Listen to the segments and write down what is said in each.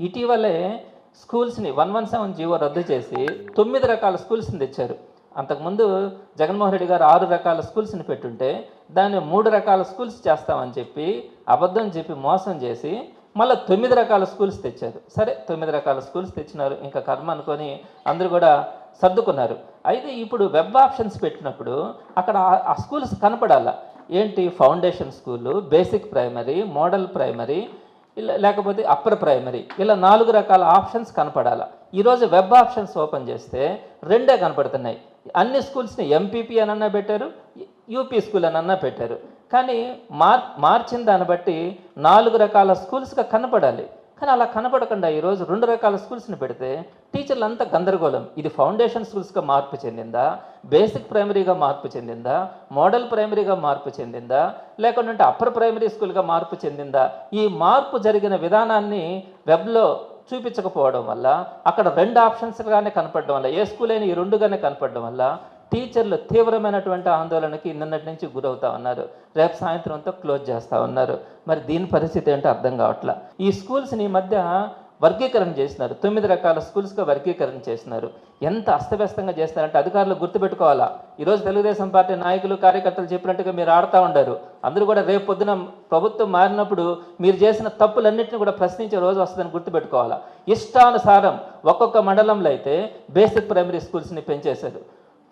ఇటీవలే స్కూల్స్ని one one seven GO రద్దు చేసి తొమ్మిది రకాల స్కూల్స్ని తెచ్చారు. అంతకుముందు జగన్మోహన్ రెడ్డి గారు ఆరు రకాల స్కూల్స్ని పెట్టుంటే దాన్ని మూడు రకాల స్కూల్స్ చేస్తామని చెప్పి అబద్ధం చెప్పి మోసం చేసి మళ్ళీ తొమ్మిది రకాల స్కూల్స్ తెచ్చారు. సరే తొమ్మిది రకాల స్కూల్స్ తెచ్చినారు. ఇంకా కర్మ అనుకొని అందరూ కూడా సర్దుకున్నారు. అయితే ఇప్పుడు వెబ్ ఆప్షన్స్ పెట్టినప్పుడు అక్కడ ఆ- స్కూల్స్ కనపడాల. ఏంటి? Foundation school basic primary model primary లేకపోతే అప్పర్ ప్రైమరీ ఇలా నాలుగు రకాల ఆప్షన్స్ కనపడాల. ఈరోజు వెబ్ ఆప్షన్స్ ఓపెన్ చేస్తే రెండే కనపడుతున్నాయి. అన్ని స్కూల్స్ని ఎంపీపీ అనన్నా పెట్టారు యూపీ స్కూల్ అనన్నా పెట్టారు. కానీ మార్ మార్చిన దాన్ని బట్టి నాలుగు రకాల స్కూల్స్గా కనపడాలి. కానీ అలా కనపడకుండా ఈరోజు రెండు రకాల స్కూల్స్ని పెడితే టీచర్లు అంతా గందరగోళం. ఇది ఫౌండేషన్ స్కూల్స్గా మార్పు చెందిందా? బేసిక్ ప్రైమరీగా మార్పు చెందిందా? మోడల్ ప్రైమరీగా మార్పు చెందిందా? లేకుంటే అప్పర్ ప్రైమరీ స్కూల్గా మార్పు చెందిందా? ఈ మార్పు జరిగిన విధానాన్ని వెబ్లో చూపించకపోవడం వల్ల అక్కడ రెండు ఆప్షన్స్గానే కనపడడం వల్ల ఏ స్కూల్ అయినా ఈ రెండుగానే కనపడడం వల్ల టీచర్లు తీవ్రమైనటువంటి ఆందోళనకి నిన్నటి నుంచి గురవుతా ఉన్నారు. రేపు సాయంత్రంతో క్లోజ్ చేస్తూ ఉన్నారు. మరి దీని పరిస్థితి ఏంటో అర్థం కావట్లా? ఈ స్కూల్స్ని ఈ మధ్య వర్గీకరణ చేసినారు. తొమ్మిది రకాల స్కూల్స్గా వర్గీకరణ చేసినారు. ఎంత అస్తవ్యస్తంగా చేస్తారంటే అధికారులు గుర్తుపెట్టుకోవాలా? ఈరోజు తెలుగుదేశం పార్టీ నాయకులు కార్యకర్తలు చెప్పినట్టుగా మీరు ఆడుతూ ఉండారు. అందరూ కూడా రేపు పొద్దున ప్రభుత్వం మారినప్పుడు మీరు చేసిన తప్పులన్నింటినీ కూడా ప్రశ్నించే రోజు వస్తుందని గుర్తుపెట్టుకోవాలా? ఇష్టానుసారం ఒక్కొక్క మండలంలో అయితే బేసిక్ ప్రైమరీ స్కూల్స్ని పెంచేశారు.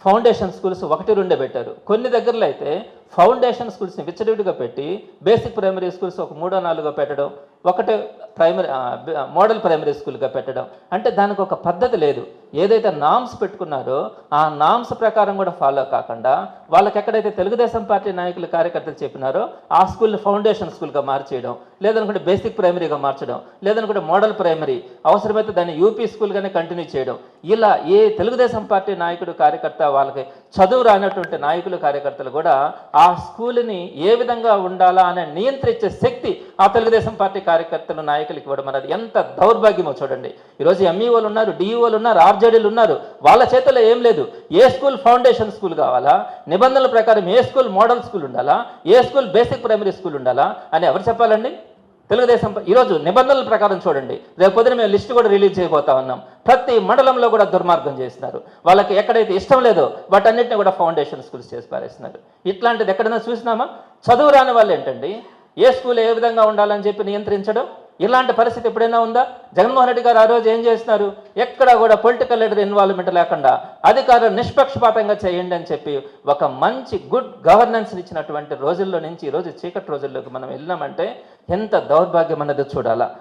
ఫౌండేషన్ స్కూల్స్ ఒకటి రెండే పెట్టారు. కొన్ని దగ్గరలో అయితే ఫౌండేషన్ స్కూల్స్ని విచ్చడివిడిగా పెట్టి బేసిక్ ప్రైమరీ స్కూల్స్ ఒక మూడో నాలుగో పెట్టడం ఒకటే ప్రైమరీ మోడల్ ప్రైమరీ స్కూల్గా పెట్టడం. అంటే దానికి ఒక పద్ధతి లేదు. ఏదైతే నామ్స్ పెట్టుకున్నారో ఆ నామ్స్ ప్రకారం కూడా ఫాలో కాకుండా వాళ్ళకి ఎక్కడైతే తెలుగుదేశం పార్టీ నాయకులు కార్యకర్తలు చెప్పినారో ఆ స్కూల్ని ఫౌండేషన్ స్కూల్గా మార్చేయడం లేదనుకుంటే బేసిక్ ప్రైమరీగా మార్చడం లేదనుకుంటే మోడల్ ప్రైమరీ అవసరమైతే దాన్ని యూపీ స్కూల్గానే కంటిన్యూ చేయడం. ఇలా ఏ తెలుగుదేశం పార్టీ నాయకుడు కార్యకర్త వాళ్ళకి చదువు రానటువంటి నాయకులు కార్యకర్తలు కూడా ఆ స్కూల్ని ఏ విధంగా ఉండాలా అని నియంత్రించే శక్తి ఆ తెలుగుదేశం పార్టీ కార్యకర్తలు నాయకులకి ఇవ్వడం అన్నది ఎంత దౌర్భాగ్యమో చూడండి. ఈరోజు ఎంఈఓలు ఉన్నారు డిఈఓలు ఉన్నారు ఆర్జేడీలు ఉన్నారు. వాళ్ళ చేతిలో ఏం లేదు. ఏ స్కూల్ ఫౌండేషన్ స్కూల్ కావాలా? నిబంధనల ప్రకారం ఏ స్కూల్ మోడల్ స్కూల్ ఉండాలా? ఏ స్కూల్ బేసిక్ ప్రైమరీ స్కూల్ ఉండాలా? అని ఎవరు చెప్పాలండి? తెలుగుదేశం ఈరోజు నిబంధనల ప్రకారం చూడండి. రేపు పొద్దున మేము లిస్ట్ కూడా రిలీజ్ చేయబోతా ఉన్నాం. ప్రతి మండలంలో కూడా దుర్మార్గం చేస్తున్నారు. వాళ్ళకి ఎక్కడైతే ఇష్టం లేదో వాటన్నిటిని కూడా ఫౌండేషన్ స్కూల్స్ చేసి పారేస్తున్నారు. ఇట్లాంటిది ఎక్కడైనా చూసినామా? చదువు రాని వాళ్ళు ఏంటండి? ఏ స్కూల్ ఏ విధంగా ఉండాలని చెప్పి నియంత్రించడం? ఇలాంటి పరిస్థితి ఎప్పుడైనా ఉందా? జగన్మోహన్ రెడ్డి గారు ఆ రోజు ఏం చేస్తున్నారు? ఎక్కడ కూడా పొలిటికల్ లీడర్ ఇన్వాల్వ్మెంట్ లేకుండా అధికారులు నిష్పక్షపాతంగా చేయండి అని చెప్పి ఒక మంచి గుడ్ గవర్నెన్స్ ఇచ్చినటువంటి రోజుల్లో నుంచి ఈ రోజు చీకటి రోజుల్లోకి మనం వెళ్ళినామంటే ఎంత దౌర్భాగ్యం అన్నది చూడాలా?